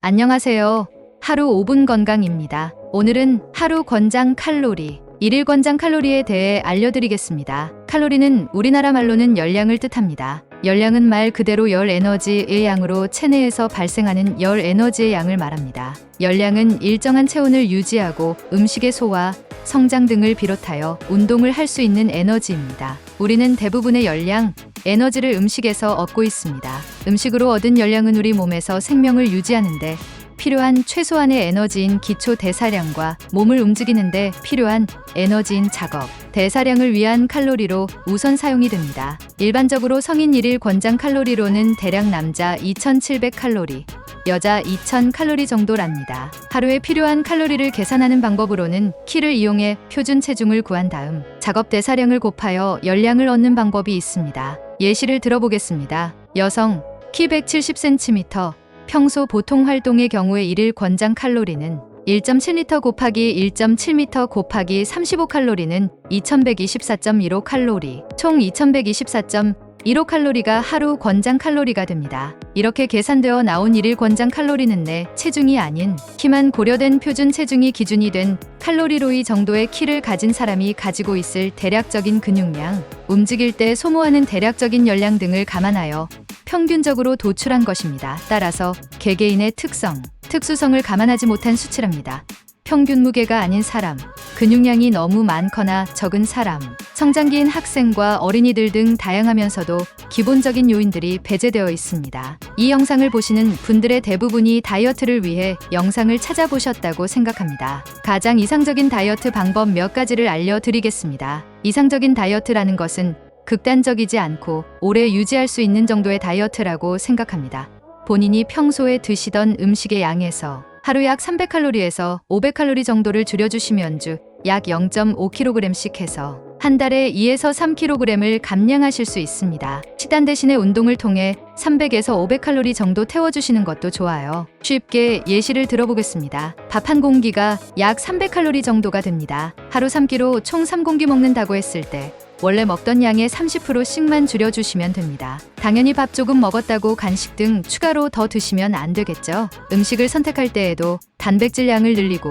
안녕하세요. 하루 5분 건강입니다. 오늘은 하루 권장 칼로리, 일일 권장 칼로리에 대해 알려드리겠습니다. 칼로리는 우리나라 말로는 열량을 뜻합니다. 열량은 말 그대로 열 에너지의 양으로 체내에서 발생하는 열 에너지의 양을 말합니다. 열량은 일정한 체온을 유지하고 음식의 소화, 성장 등을 비롯하여 운동을 할 수 있는 에너지입니다. 우리는 대부분의 열량, 에너지를 음식에서 얻고 있습니다. 음식으로 얻은 열량은 우리 몸에서 생명을 유지하는데 필요한 최소한의 에너지인 기초 대사량과 몸을 움직이는데 필요한 에너지인 작업, 대사량을 위한 칼로리로 우선 사용이 됩니다. 일반적으로 성인 일일 권장 칼로리로는 대략 남자 2,700칼로리, 여자 2,000칼로리 정도랍니다. 하루에 필요한 칼로리를 계산하는 방법으로는 키를 이용해 표준 체중을 구한 다음 작업 대사량을 곱하여 열량을 얻는 방법이 있습니다. 예시를 들어보겠습니다. 여성, 키 170cm, 평소 보통 활동의 경우에 일일 권장 칼로리는 1.7리터 곱하기 1.7m 곱하기 35칼로리는 2124.15 칼로리, 총 2124.15 칼로리가 하루 권장 칼로리가 됩니다. 이렇게 계산되어 나온 일일 권장 칼로리는 내 체중이 아닌 키만 고려된 표준 체중이 기준이 된 칼로리로이 정도의 키를 가진 사람이 가지고 있을 대략적인 근육량, 움직일 때 소모하는 대략적인 열량 등을 감안하여 평균적으로 도출한 것입니다. 따라서 개개인의 특성, 특수성을 감안하지 못한 수치랍니다. 평균 무게가 아닌 사람, 근육량이 너무 많거나 적은 사람, 성장기인 학생과 어린이들 등 다양하면서도 기본적인 요인들이 배제되어 있습니다. 이 영상을 보시는 분들의 대부분이 다이어트를 위해 영상을 찾아보셨다고 생각합니다. 가장 이상적인 다이어트 방법 몇 가지를 알려드리겠습니다. 이상적인 다이어트라는 것은 극단적이지 않고 오래 유지할 수 있는 정도의 다이어트라고 생각합니다. 본인이 평소에 드시던 음식의 양에서 하루 약 300칼로리에서 500칼로리 정도를 줄여주시면 주 약 0.5kg씩 해서 한 달에 2에서 3kg을 감량하실 수 있습니다. 식단 대신에 운동을 통해 300에서 500칼로리 정도 태워주시는 것도 좋아요. 쉽게 예시를 들어보겠습니다. 밥 한 공기가 약 300칼로리 정도가 됩니다. 하루 3끼로 총 3공기 먹는다고 했을 때 원래 먹던 양의 30%씩만 줄여주시면 됩니다. 당연히 밥 조금 먹었다고 간식 등 추가로 더 드시면 안 되겠죠. 음식을 선택할 때에도 단백질 양을 늘리고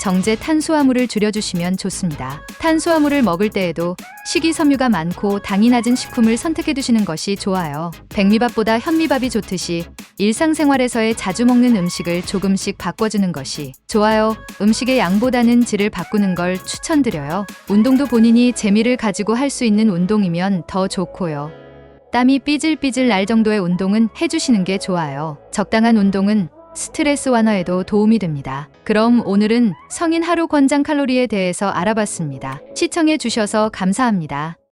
정제 탄수화물을 줄여주시면 좋습니다. 탄수화물을 먹을 때에도 식이섬유가 많고 당이 낮은 식품을 선택해 두시는 것이 좋아요. 백미밥보다 현미밥이 좋듯이 일상생활에서의 자주 먹는 음식을 조금씩 바꿔주는 것이 좋아요. 음식의 양보다는 질을 바꾸는 걸 추천드려요. 운동도 본인이 재미를 가지고 할 수 있는 운동이면 더 좋고요. 땀이 삐질삐질 날 정도의 운동은 해주시는 게 좋아요. 적당한 운동은 스트레스 완화에도 도움이 됩니다. 그럼 오늘은 성인 하루 권장 칼로리에 대해서 알아봤습니다. 시청해 주셔서 감사합니다.